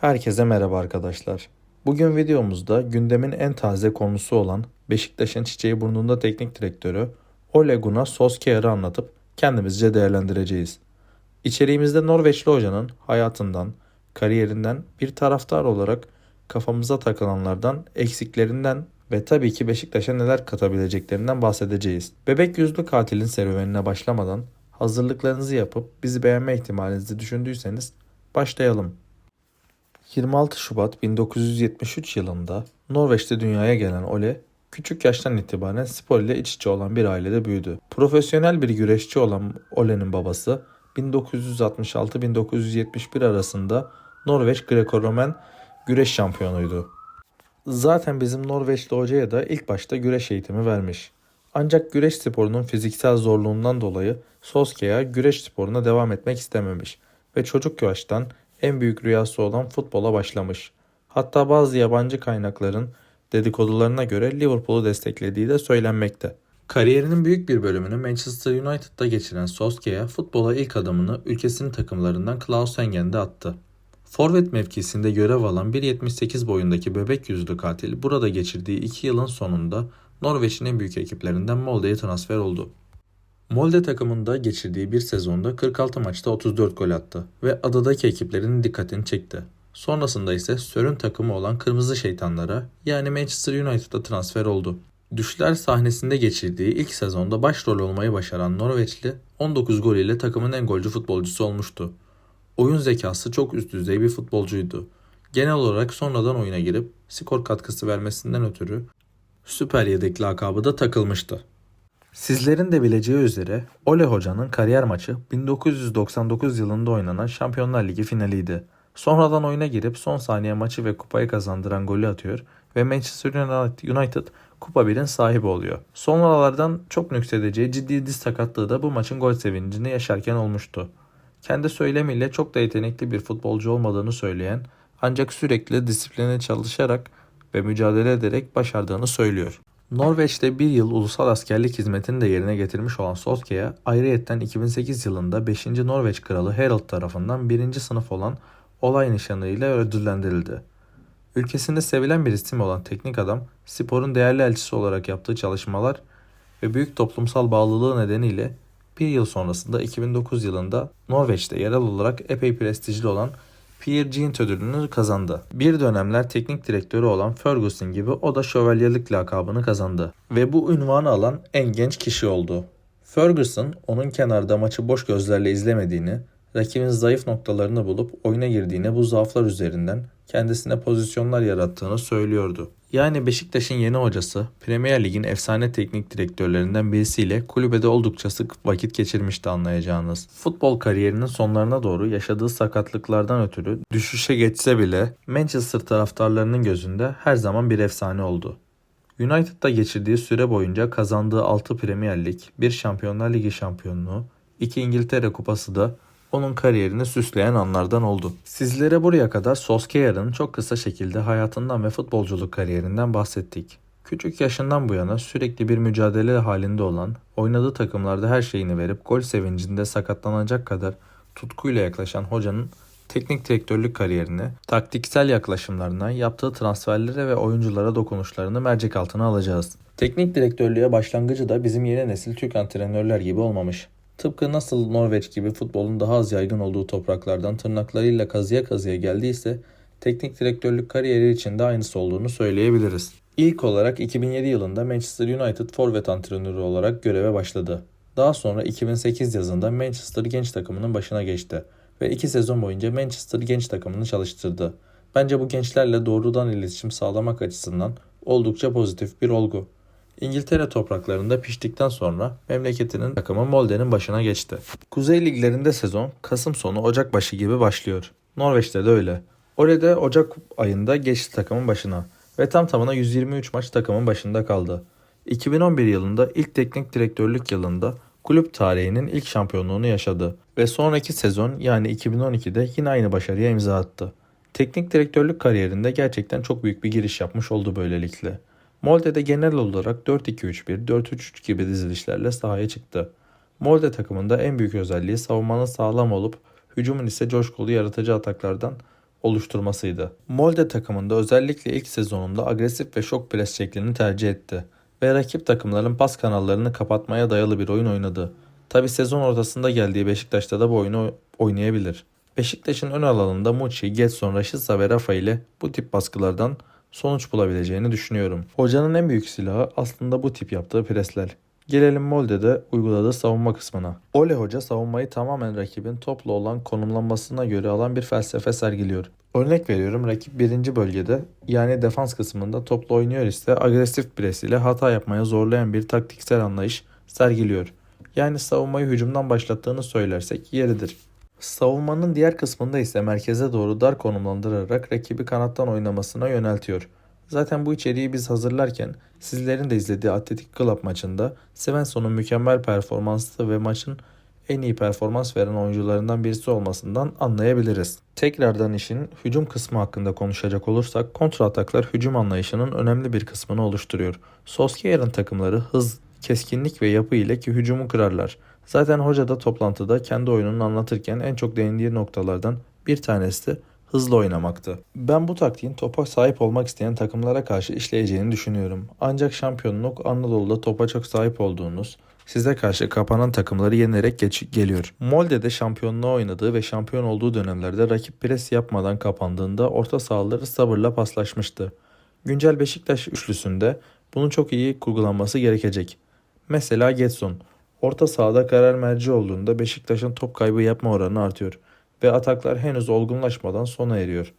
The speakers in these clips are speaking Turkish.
Herkese merhaba arkadaşlar. Bugün videomuzda gündemin en taze konusu olan Beşiktaş'ın çiçeği burnunda teknik direktörü Ole Gunnar Solskjaer'i anlatıp kendimizce değerlendireceğiz. İçeriğimizde Norveçli hocanın hayatından, kariyerinden bir taraftar olarak kafamıza takılanlardan, eksiklerinden ve tabii ki Beşiktaş'a neler katabileceklerinden bahsedeceğiz. Bebek yüzlü katilin serüvenine başlamadan hazırlıklarınızı yapıp bizi beğenme ihtimalinizi düşündüyseniz başlayalım. 26 Şubat 1973 yılında Norveç'te dünyaya gelen Ole, küçük yaştan itibaren spor ile iç içe olan bir ailede büyüdü. Profesyonel bir güreşçi olan Ole'nin babası 1966-1971 arasında Norveç Greco-Romen güreş şampiyonuydu. Zaten bizim Norveçli hocaya da ilk başta güreş eğitimi vermiş. Ancak güreş sporunun fiziksel zorluğundan dolayı Solskjaer güreş sporuna devam etmek istememiş ve çocuk yaştan en büyük rüyası olan futbola başlamış. Hatta bazı yabancı kaynakların dedikodularına göre Liverpool'u desteklediği de söylenmekte. Kariyerinin büyük bir bölümünü Manchester United'da geçiren Solskjaer futbola ilk adımını ülkesinin takımlarından Klaus Engen'de attı. Forvet mevkisinde görev alan 1.78 boyundaki bebek yüzlü katil burada geçirdiği 2 yılın sonunda Norveç'in en büyük ekiplerinden Molde'ye transfer oldu. Molde takımında geçirdiği bir sezonda 46 maçta 34 gol attı ve adadaki ekiplerin dikkatini çekti. Sonrasında ise Sör'ün takımı olan Kırmızı Şeytanlara yani Manchester United'a transfer oldu. Düşler sahnesinde geçirdiği ilk sezonda başrol olmayı başaran Norveçli 19 gol ile takımın en golcü futbolcusu olmuştu. Oyun zekası çok üst düzey bir futbolcuydu. Genel olarak sonradan oyuna girip skor katkısı vermesinden ötürü süper yedek lakabı da takılmıştı. Sizlerin de bileceği üzere Ole Hoca'nın kariyer maçı 1999 yılında oynanan Şampiyonlar Ligi finaliydi. Sonradan oyuna girip son saniye maçı ve kupayı kazandıran golü atıyor ve Manchester United Kupa 1'in sahibi oluyor. Sonralardan çok nüksedeceği ciddi diz sakatlığı da bu maçın gol sevincini yaşarken olmuştu. Kendi söylemiyle çok da yetenekli bir futbolcu olmadığını söyleyen ancak sürekli disipline çalışarak ve mücadele ederek başardığını söylüyor. Norveç'te bir yıl ulusal askerlik hizmetini de yerine getirmiş olan Solskjaer, ayrıyetten 2008 yılında 5. Norveç Kralı Harald tarafından 1. sınıf olan olay nişanı ile ödüllendirildi. Ülkesinde sevilen bir isim olan teknik adam, sporun değerli elçisi olarak yaptığı çalışmalar ve büyük toplumsal bağlılığı nedeniyle bir yıl sonrasında 2009 yılında Norveç'te yerel olarak epey prestijli olan Pierre Gint ödülünü kazandı. Bir dönemler teknik direktörü olan Ferguson gibi o da şövalyelik lakabını kazandı. Ve bu ünvanı alan en genç kişi oldu. Ferguson onun kenarda maçı boş gözlerle izlemediğini, rakibin zayıf noktalarını bulup oyuna girdiğine bu zaaflar üzerinden kendisine pozisyonlar yarattığını söylüyordu. Yani Beşiktaş'ın yeni hocası Premier Lig'in efsane teknik direktörlerinden birisiyle kulübede oldukça sık vakit geçirmişti anlayacağınız. Futbol kariyerinin sonlarına doğru yaşadığı sakatlıklardan ötürü düşüşe geçse bile Manchester taraftarlarının gözünde her zaman bir efsane oldu. United'da geçirdiği süre boyunca kazandığı 6 Premier Lig, 1 Şampiyonlar Ligi şampiyonluğu, 2 İngiltere Kupası da onun kariyerini süsleyen anlardan oldu. Sizlere buraya kadar Solskjaer'ın çok kısa şekilde hayatından ve futbolculuk kariyerinden bahsettik. Küçük yaşından bu yana sürekli bir mücadele halinde olan, oynadığı takımlarda her şeyini verip gol sevincinde sakatlanacak kadar tutkuyla yaklaşan hocanın teknik direktörlük kariyerini, taktiksel yaklaşımlarına, yaptığı transferlere ve oyunculara dokunuşlarını mercek altına alacağız. Teknik direktörlüğe başlangıcı da bizim yeni nesil Türk antrenörler gibi olmamış. Tıpkı nasıl Norveç gibi futbolun daha az yaygın olduğu topraklardan tırnaklarıyla kazıya kazıya geldiyse teknik direktörlük kariyeri için de aynısı olduğunu söyleyebiliriz. İlk olarak 2007 yılında Manchester United forvet antrenörü olarak göreve başladı. Daha sonra 2008 yazında Manchester genç takımının başına geçti ve iki sezon boyunca Manchester genç takımını çalıştırdı. Bence bu gençlerle doğrudan iletişim sağlamak açısından oldukça pozitif bir olgu. İngiltere topraklarında piştikten sonra memleketinin takımı Molde'nin başına geçti. Kuzey liglerinde sezon Kasım sonu Ocak başı gibi başlıyor. Norveç'te de öyle. Ole'de Ocak ayında geçti takımın başına ve tam tamına 123 maç takımın başında kaldı. 2011 yılında ilk teknik direktörlük yılında kulüp tarihinin ilk şampiyonluğunu yaşadı ve sonraki sezon yani 2012'de yine aynı başarıya imza attı. Teknik direktörlük kariyerinde gerçekten çok büyük bir giriş yapmış oldu böylelikle. Molde'de genel olarak 4-2-3-1, 4-3-3 gibi dizilişlerle sahaya çıktı. Molde takımında en büyük özelliği savunmanın sağlam olup hücumun ise coşkulu yaratıcı ataklardan oluşturmasıydı. Molde takımında özellikle ilk sezonunda agresif ve şok pres şeklini tercih etti ve rakip takımların pas kanallarını kapatmaya dayalı bir oyun oynadı. Tabi sezon ortasında geldiği Beşiktaş'ta da bu oyunu oynayabilir. Beşiktaş'ın ön alanında Muçi, Getson, Rashica ve Rafa ile bu tip baskılardan sonuç bulabileceğini düşünüyorum. Hocanın en büyük silahı aslında bu tip yaptığı presler. Gelelim Molde'de uyguladığı savunma kısmına. Ole Hoca savunmayı tamamen rakibin topla olan konumlanmasına göre alan bir felsefe sergiliyor. Örnek veriyorum rakip birinci bölgede yani defans kısmında topla oynuyor ise agresif pres ile hata yapmaya zorlayan bir taktiksel anlayış sergiliyor. Yani savunmayı hücumdan başlattığını söylersek yeridir. Savunmanın diğer kısmında ise merkeze doğru dar konumlandırarak rakibi kanattan oynamasına yöneltiyor. Zaten bu içeriği biz hazırlarken sizlerin de izlediği Atletik Club maçında Svensson'un mükemmel performansı ve maçın en iyi performans veren oyuncularından birisi olmasından anlayabiliriz. Tekrardan işin hücum kısmı hakkında konuşacak olursak kontra ataklar hücum anlayışının önemli bir kısmını oluşturuyor. Solskjaer'in takımları hız, keskinlik ve yapı ile ki hücumu kırarlar. Zaten hoca da toplantıda kendi oyununu anlatırken en çok değindiği noktalardan bir tanesi de hızlı oynamaktı. Ben bu taktiğin topa sahip olmak isteyen takımlara karşı işleyeceğini düşünüyorum. Ancak şampiyonluk Anadolu'da topa çok sahip olduğunuz, size karşı kapanan takımları yenerek geç geliyor. Molde'de şampiyonluğa oynadığı ve şampiyon olduğu dönemlerde rakip pres yapmadan kapandığında orta sahaları sabırla paslaşmıştı. Güncel Beşiktaş üçlüsünde bunun çok iyi kurgulanması gerekecek. Mesela Getson. Orta sahada karar merci olduğunda Beşiktaş'ın top kaybı yapma oranı artıyor ve ataklar henüz olgunlaşmadan sona eriyor.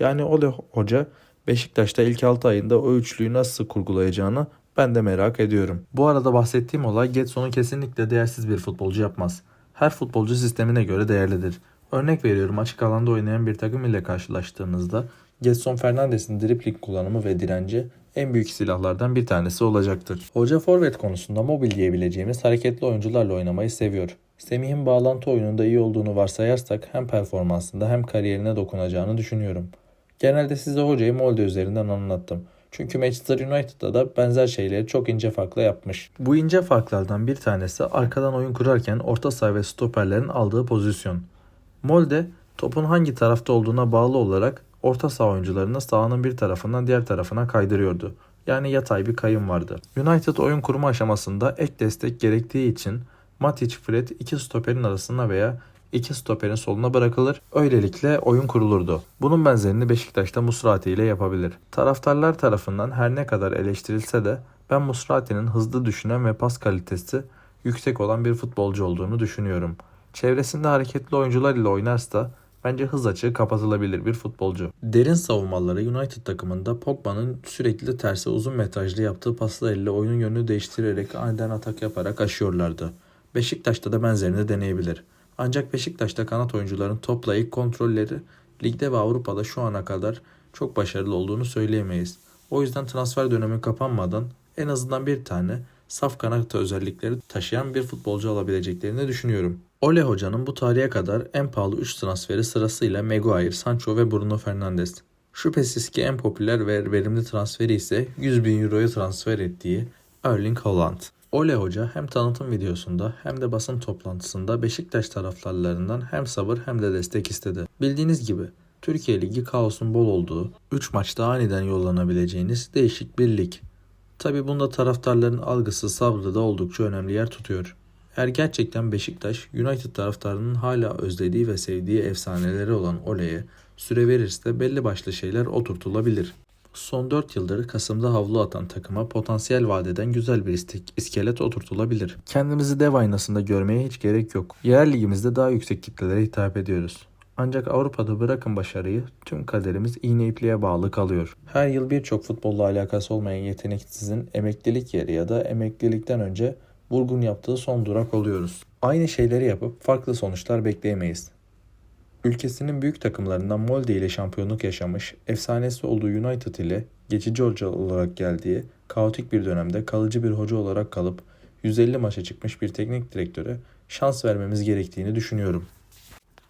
Yani Ole Hoca Beşiktaş'ta ilk 6 ayında o üçlüyü nasıl kurgulayacağını ben de merak ediyorum. Bu arada bahsettiğim olay Getson'u kesinlikle değersiz bir futbolcu yapmaz. Her futbolcu sistemine göre değerlidir. Örnek veriyorum açık alanda oynayan bir takım ile karşılaştığınızda Getson Fernandes'in dripling kullanımı ve direnci en büyük silahlardan bir tanesi olacaktır. Hoca forvet konusunda mobil diyebileceğimiz hareketli oyuncularla oynamayı seviyor. Semih'in bağlantı oyununda iyi olduğunu varsayarsak hem performansında hem kariyerine dokunacağını düşünüyorum. Genelde size hocayı Molde üzerinden anlattım. Çünkü Manchester United'da da benzer şeyleri çok ince farkla yapmış. Bu ince farklardan bir tanesi arkadan oyun kurarken orta saha ve stoperlerin aldığı pozisyon. Molde topun hangi tarafta olduğuna bağlı olarak orta saha oyuncularını sahanın bir tarafından diğer tarafına kaydırıyordu. Yani yatay bir kayım vardı. United oyun kurma aşamasında ek destek gerektiği için Matic, Fred iki stoperin arasına veya iki stoperin soluna bırakılır. Öylelikle oyun kurulurdu. Bunun benzerini Beşiktaş'ta Musrati ile yapabilir. Taraftarlar tarafından her ne kadar eleştirilse de ben Musrati'nin hızlı düşünen ve pas kalitesi yüksek olan bir futbolcu olduğunu düşünüyorum. Çevresinde hareketli oyuncular ile oynarsa bence hız açığı kapatılabilir bir futbolcu. Derin savunmaları United takımında Pogba'nın sürekli terse uzun metrajlı yaptığı paslarıyla oyunun yönünü değiştirerek aniden atak yaparak aşıyorlardı. Beşiktaş'ta da benzerini deneyebilir. Ancak Beşiktaş'ta kanat oyuncuların topla ilk kontrolleri ligde ve Avrupa'da şu ana kadar çok başarılı olduğunu söyleyemeyiz. O yüzden transfer dönemi kapanmadan en azından bir tane saf kanat özellikleri taşıyan bir futbolcu alabileceklerini düşünüyorum. Ole Hoca'nın bu tarihe kadar en pahalı 3 transferi sırasıyla Maguire, Sancho ve Bruno Fernandes. Şüphesiz ki en popüler ve verimli transferi ise 100 bin euroya transfer ettiği Erling Haaland. Ole Hoca hem tanıtım videosunda hem de basın toplantısında Beşiktaş taraftarlarından hem sabır hem de destek istedi. Bildiğiniz gibi Türkiye Ligi kaosun bol olduğu, 3 maçta aniden yollanabileceğiniz değişik bir lig. Tabi bunda taraftarların algısı sabrı da oldukça önemli yer tutuyor. Eğer gerçekten Beşiktaş, United taraftarının hala özlediği ve sevdiği efsaneleri olan Ole'ye süre verirse belli başlı şeyler oturtulabilir. Son 4 yıldır Kasım'da havlu atan takıma potansiyel vadeden güzel bir iskelet oturtulabilir. Kendimizi dev aynasında görmeye hiç gerek yok. Yerel ligimizde daha yüksek kitlelere hitap ediyoruz. Ancak Avrupa'da bırakın başarıyı, tüm kaderimiz iğne ipliğe bağlı kalıyor. Her yıl birçok futbolla alakası olmayan yeteneksizin emeklilik yeri ya da emeklilikten önce vurgun yaptığı son durak oluyoruz. Aynı şeyleri yapıp farklı sonuçlar bekleyemeyiz. Ülkesinin büyük takımlarından Molde ile şampiyonluk yaşamış, efsanesi olduğu United ile geçici hoca olarak geldiği, kaotik bir dönemde kalıcı bir hoca olarak kalıp 150 maça çıkmış bir teknik direktöre şans vermemiz gerektiğini düşünüyorum.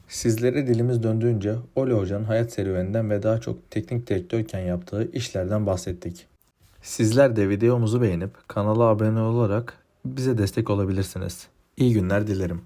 Sizlere dilimiz döndüğünce Ole Hoca'nın hayat serüveninden ve daha çok teknik direktörken yaptığı işlerden bahsettik. Sizler de videomuzu beğenip kanala abone olarak bize destek olabilirsiniz. İyi günler dilerim.